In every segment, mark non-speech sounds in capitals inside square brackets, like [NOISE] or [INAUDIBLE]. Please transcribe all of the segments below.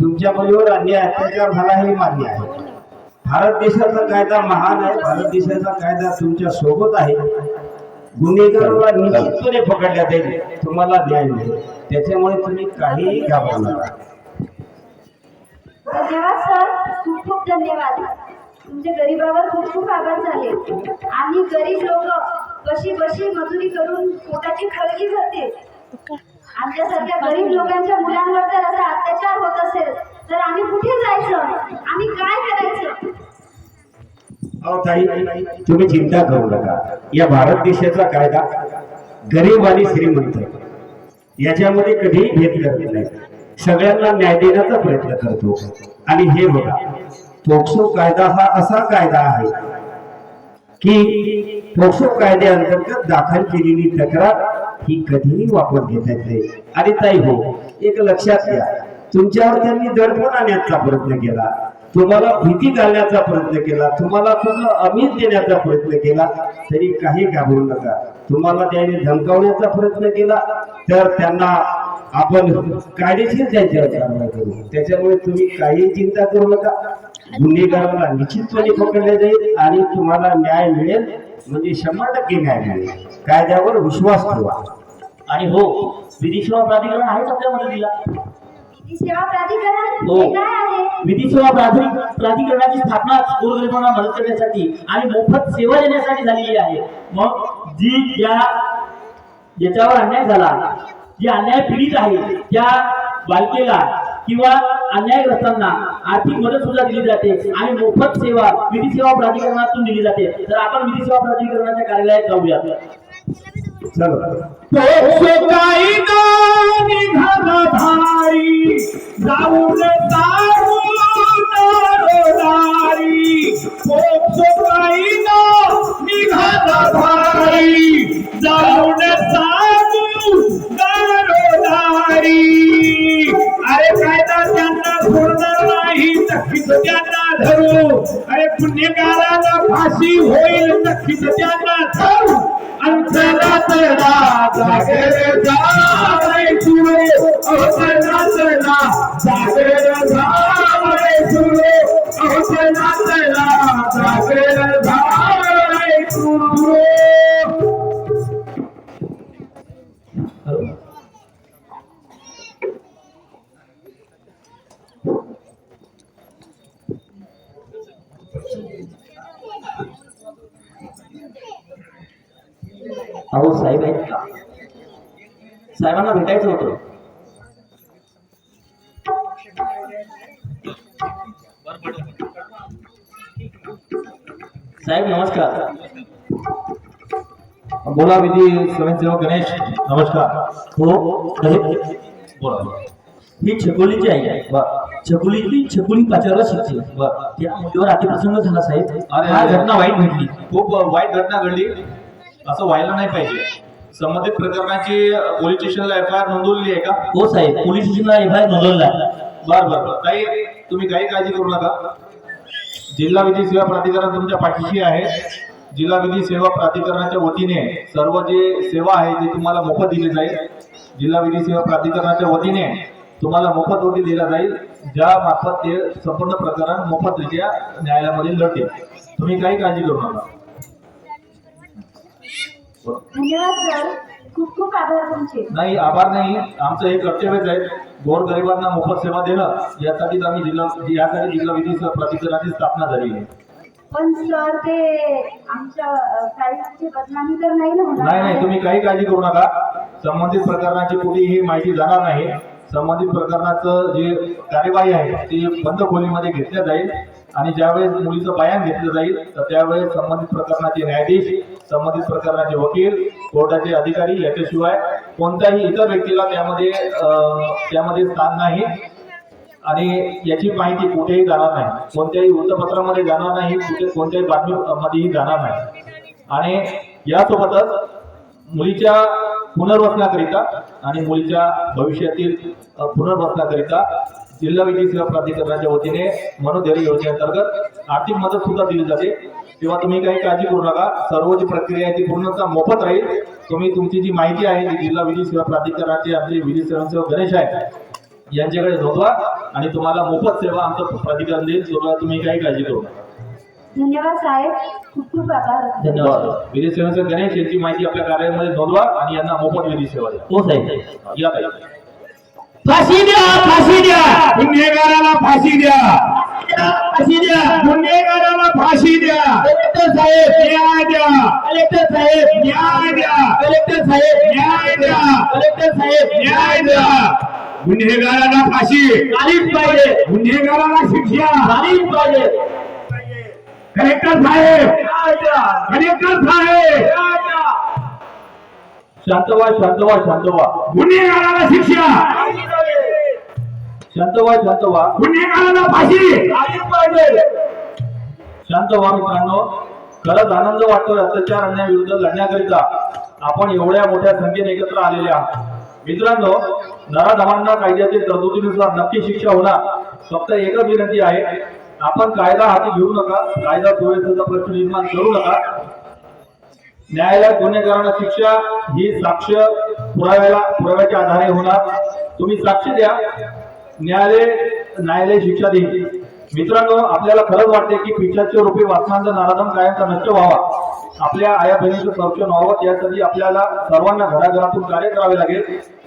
तुमच्या मुलीवर अन्याय अत्याचार झाला हे मान्य आहे. भारत देशाचा कायदा महान आहे भारत देशाचा कायदा तुमच्यासोबत आहे. गुन्हेगाराला निश्चितपणे पकडण्यात येईल तुम्हाला न्याय मिळेल. त्याच्यामुळे तुम्ही काहीही घाबरू नका. धन्यवाद सर खूप खूप धन्यवाद. तुमच्या गरीबावर खूप खूप आभार झाले. आम्ही गरीब लोक कशी बशी मजुरी करून पोटाची खळगी करते आमच्यासारख्या गरीब लोकांच्या मुलांवर जर असा अत्याचार होत असेल तर आम्ही कुठे जायचं? आम्ही काय करायचं? अहो ताई तुम्ही चिंता करू नका. या भारत देशाचा कायदा गरीब आणि श्रीमंत याच्यामध्ये कधीही भेद करत नाही. सगळ्यांना न्याय देण्याचा प्रयत्न करतो. आणि हे बघा पोक्सो कायदा हा असा कायदा आहे की पोक्सो कायद्याअंतर्गत दाखल केलेली तक्रार ही कधीही वापर घेता येत नाही. आणि ताई हो एक लक्षात घ्या. तुमच्यावर त्यांनी दडपण आणण्याचा प्रयत्न केला. तुम्हाला भीती घालण्याचा प्रयत्न केला. तुम्हाला पूर्ण अमीर देण्याचा प्रयत्न केला. तरी काही घाबरू नका. तुम्हाला त्याने धमकावण्याचा प्रयत्न केला तर त्यांना आपण कायदेशीर त्यांच्यावर कारवाई करू. त्याच्यामुळे तुम्ही काही चिंता करू नका. गुन्हेगाराला निश्चितपणे पकडले जाईल आणि तुम्हाला न्याय मिळेल. म्हणजे शंभर टक्के न्याय मिळेल. कायद्यावर विश्वास ठेवा. आणि हो विधी सेवा प्राधिकरण आहेच आपल्या मदतीला? विधी सेवा प्राधिकरण हो. हे काय आहे? विधी सेवा प्राधिक प्राधिकरणाची स्थापना गोरगरिबांना मदत करण्यासाठी आणि मोफत सेवा देण्यासाठी झालेली आहे. मग जी ज्या ज्याच्यावर अन्याय झाला जे अन्याय पीडित आहे त्या बालकेला किंवा अन्यायग्रस्तांना आर्थिक मदत सुद्धा दिली जाते आणि मोफत सेवा विधी सेवा प्राधिकरणातून दिली जाते. तर आपण विधी सेवा प्राधिकरणाच्या कार्यालयात जाऊया. जाऊन जाऊन पुण्यकाराला फाशी होईल नक्कीच त्यांना धरू अंतरातला जागर जागर अहो साहेब आहेत का? साहेबांना भेटायचं होतं. साहेब नमस्कार. बोला विधी स्वयंसेवक गणेश. नमस्कार. हो बोला. ही छकुलीची आई आहे. छकुलीची छकुली पाचारला शिकते त्या मुलीवर अतिप्रसंग झाला साहेब. अरे. घटना वाईट घडली. खूप वाईट घटना घडली. असं व्हायला नाही पाहिजे. संबंधित प्रकरणाची पोलीस स्टेशनला एफ आय आर नोंदवलेली आहे का? हो साहेब पोलीस स्टेशनला एफ आय नोंदवला बर बर बर. काही तुम्ही काही काळजी करू नका. जिल्हा विधी सेवा प्राधिकरण तुमच्या पाठीशी आहे. जिल्हा विधी सेवा प्राधिकरणाच्या वतीने सर्व जे सेवा आहे ते तुम्हाला मोफत दिली जाईल. जिल्हा विधी सेवा प्राधिकरणाच्या वतीने तुम्हाला मोफत वकील दिला जाईल. ज्या मार्फत ते संपूर्ण प्रकरण मोफतरित्या न्यायालयामध्ये लढतील तुम्ही काही काळजी करू नका. धन्यवाद सर. खूप खूप आभार तुमचे. नाही आभार नाही. आमचं हे कर्तव्यच आहे. गोरगरिबांना मोफत सेवा देणं. यासाठीच आम्ही जिल्हा यासाठी जिल्हा विधी प्राधिकरणाची स्थापना झाली आहे. पण सर ते आमच्या बदनामी तर नाही ना होणार? नाही नाही. तुम्ही काही काळजी करू नका. संबंधित प्रकरणाची कुठेही ही माहिती जाणार नाही. संबंधित प्रकरणाचं जे कार्यवाही आहे ते बंद खोलीमध्ये घेतल्या जाईल. आणि ज्यावेळेस मुलीचं बयान घेतलं जाईल तर त्यावेळेस संबंधित प्रकरणाचे न्यायाधीश संबंधित प्रकरणाचे वकील कोर्टाचे अधिकारी याच्याशिवाय कोणत्याही इतर व्यक्तीला त्यामध्ये त्यामध्ये स्थान नाही. आणि याची माहिती कुठेही जाणार नाही. कोणत्याही वृत्तपत्रामध्ये जाणार नाही कुठे कोणत्याही बातमीमध्येही जाणार नाही. आणि यासोबतच मुलीच्या पुनर्वसनाकरिता आणि मुलीच्या भविष्यातील पुनर्वसनाकरिता जिल्हा विधी सेवा प्राधिकरणाच्या वतीने मनोधैर्य योजनेअंतर्गत आर्थिक मदत सुद्धा दिली जाते. तेव्हा तुम्ही काही काळजी करू नका. सर्व जी प्रक्रिया आहे ती पूर्णतः मोफत राहील. तुम्ही तुमची जी माहिती आहे ती जिल्हा विधी सेवा प्राधिकरणाचे आपले विधी स्वयंसेवक गणेश आहेत यांच्याकडे नोंदवा आणि तुम्हाला मोफत सेवा आमचं प्राधिकरण देईल. तेव्हा तुम्ही काही काळजी करू नका. धन्यवाद साहेब. खूप खूप आभार. धन्यवाद. विधी सेवेचे गणेश यांची माहिती आपल्या कार्यालयामध्ये नोंदवा आणि यांना मोफत विधी सेवा द्या. हो साहेब. या ताई. फाशी द्या फाशी द्या. गुन्हेगाराला फाशी द्या. फाशी द्या. गुन्हेगाराला फाशी द्या. कलेक्टर साहेब. न्याय द्या. कलेक्टर साहेब. न्याय द्या. कलेक्टर साहेब. न्याय द्या. कलेक्टर साहेब. न्याय द्या. गुन्हेगाराला फाशी. झालीच पाहिजे. गुन्हेगाराला शिक्षा. झालीच पाहिजे. कलेक्टर साहेब. कलेक्टर साहेब. शांत व्हा शांत व्हा शांत व्हा गुन्हेगाराला शिक्षा. शांत व्हा शांत व्हा गुन्हेगाराला फाशी. शांत व्हा मित्रांनो. खरंच आनंद वाटतोय अत्याचार अन्यायाविरुद्ध लढण्याकरिता. आपण एवढ्या मोठ्या संख्येने एकत्र आलेले आहात. मित्रांनो नराधमांना कायद्यातील तरतुदीनुसार नक्की शिक्षा होणार. फक्त एकच विनंती आहे. आपण कायदा हाती घेऊ नका. कायदा सुव्यवस्थेचा प्रश्न निर्माण करू नका. न्यायालयात गुन्हेगारांना शिक्षा ही साक्ष पुराव्याला पुराव्याच्या आधारे होणार. तुम्ही साक्ष द्या. न्यायालय न्यायालय शिक्षा देईल. मित्रांनो आपल्याला खरंच वाटते की पिठाचे रूपे वाचनांचा नाराधम कायमचा नष्ट व्हावा. आपल्या आया बहिणीचं संरक्षण व्हावं. यासाठी आपल्याला सर्वांना घराघरातून कार्य करावे लागेल.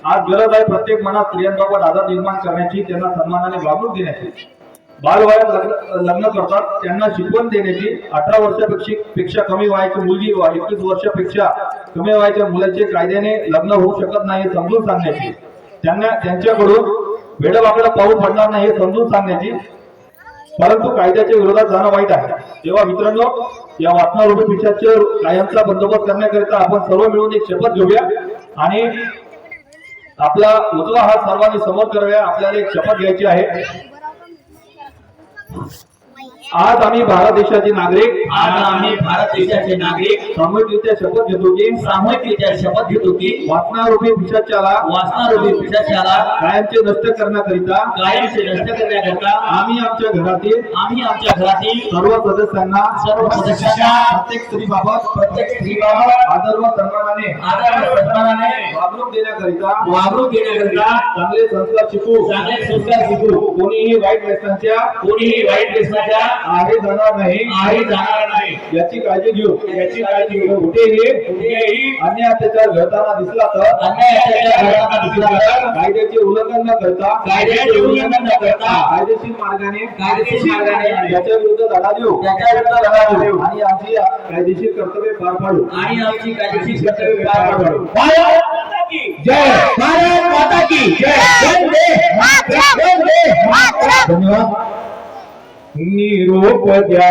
आज गरज आहे प्रत्येक मनात स्त्रियांबाबत आदर निर्माण करण्याची त्यांना सन्मानाने वागणूक देण्याची. बालवयात लग्न लग्न करतात. त्यांना शिकवण देण्याची अठरा वर्षापेक्षा पेक्षा कमी वयाची मुलगी व एकवीस वर्षापेक्षा कमी वयाच्या मुलाचे कायद्याने लग्न होऊ शकत नाही समजून सांगण्याची. त्यांना त्यांच्याकडून वेडवाकडा पाऊल पडणार नाही हे समजून सांगण्याची. परंतु कायद्याच्या विरोधात जाणं वाईट आहे. तेव्हा मित्रांनो या वाचनारूपी पिशाचे कायमचा बंदोबस्त करण्याकरिता आपण सर्व मिळून एक शपथ घेऊया. आणि आपला उजवा हा सर्वांनी समोर करूया आपल्याला एक शपथ घ्यायची आहे. Thank you. आज आम्ही भारत देशाचे नागरिक. आज आम्ही भारत देशाचे नागरिक. सामूहिकरित्या शपथ घेतो की सामूहिकरित्या शपथ घेतो की वाचनारूपी पिशाच्याला वाचनारूपी पिशाच्याला कायमचे नष्ट करण्याकरिता कायमचे नष्ट करण्याकरता आम्ही आमच्या घरातील. आम्ही आमच्या घरातील. सर्व सदस्यांना. सर्व सदस्यांना. प्रत्येक स्त्रीबाबत. प्रत्येक स्त्रीबाबत. आदर व सन्मानाने. आदर व सन्मानाने. वागणूक देण्याकरिता. वागणूक देण्याकरिता. चांगले संस्कार शिकू. चांगले संस्कार शिकू. कोणीही वाईट व्यसनांच्या. कोणीही वाईट व्यसनाच्या. आहे जाणार नाही. आही जाणार नाही. याची काळजी घेऊ. याची काळजी घेऊ. कुठेही कुठेही. अन्य अत्याचार घडताना दिसला तर? अन्याय अत्याचार घडताना दिसला तर? कायद्याचे उल्लंघन न करता? कायद्याचे उल्लंघन न करता? कायदेशीर मार्गाने? कायदेशीर मार्गाने. त्याच्या विरुद्ध लढा देऊ. त्याच्या विरुद्ध लढा देऊ. आणि आमची कायदेशीर कर्तव्य पार पाडू. आणि आमची कायदेशीर कर्तव्य पार पाडू. भारत माता की. जय भारत माता की. जय. वंदे मातरम, वंदे मातरम. धन्यवाद. निरोप द्या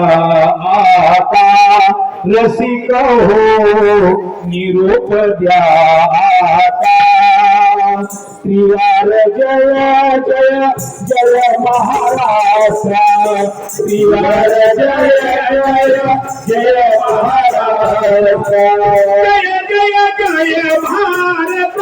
आता रसिक हो निरोप द्या आता त्रिवार जय जय जय महाराष्ट्र त्रिवार जय जय जय महाराष्ट्र जय जय जय भारत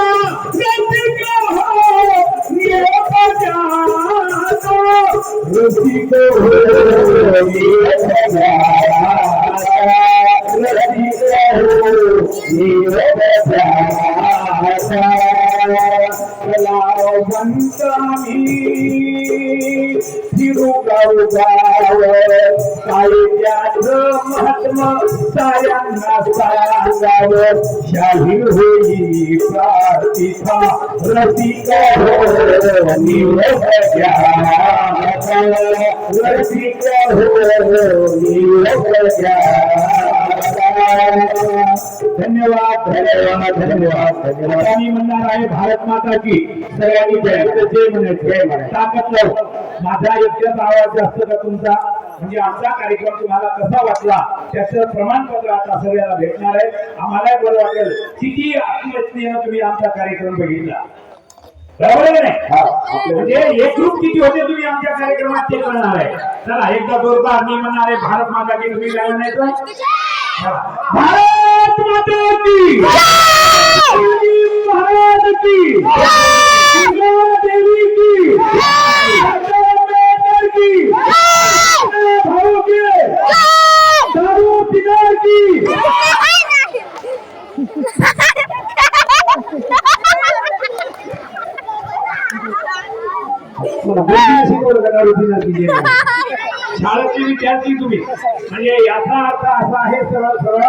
महात्मा सायांना सांगावं शाहीर होई प्रार्थिता रसिक हो निरोप द्या धन्यवाद धन्यवाद धन्यवाद धन्यवाद आणि म्हणणार आहे भारत माता की सगळ्यांनी जय. जय म्हणत जय म्हणत ताकद लावू. माझा एकच आवाज जास्त का तुमचा? म्हणजे आमचा कार्यक्रम तुम्हाला कसा वाटला? त्याचं प्रमाणपत्र आता सगळ्याला भेटणार आहे. आम्हाला बरं वाटेल. किती आत्महत्येनं तुम्ही आमचा कार्यक्रम बघितला? बरोबर आहे म्हणजे एकरूप किती होते तुम्ही आमच्या कार्यक्रमात ते कळणार आहे. चला एकदा जोरदार मी म्हणणार आहे भारत माता की तुम्ही काय म्हणायचं भारत माता की! महाराज की! देवी की! की भाऊ के दारू पिणार की [LAUGHS] शाळेतले विद्यार्थी तुम्ही. म्हणजे याचा अर्थ असा आहे सरळ सरळ